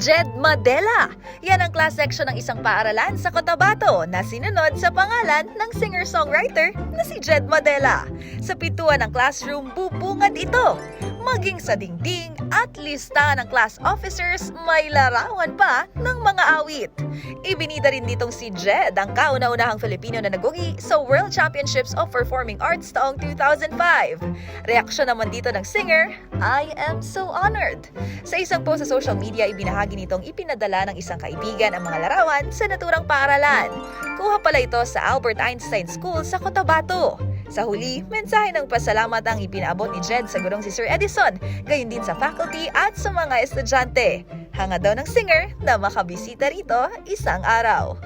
Jed Madela. Yan ang class section ng isang paaralan sa Cotabato na sinunod sa pangalan ng singer-songwriter na si Jed Madela. Sa pituan ng classroom, bubungad ito. Maging sa dingding at lista ng class officers, may larawan pa ng mga awit. Ibinida rin ditong si Jed ang kauna-unahang Filipino na nagugi sa World Championships of Performing Arts taong 2005. Reaksyon naman dito ng singer, I am so honored. Sa isang post sa social media, ibinahagi nitong ipinadala ng isang kaibigan ang mga larawan sa naturang paaralan. Kuha pala ito sa Albert Einstein School sa Cotabato. Sa huli, mensahe ng pasalamat ang ipinaabot ni Jed sa gurong si Sir Edison, gayon din sa faculty at sa mga estudyante. Hanga daw ng singer na makabisita rito isang araw.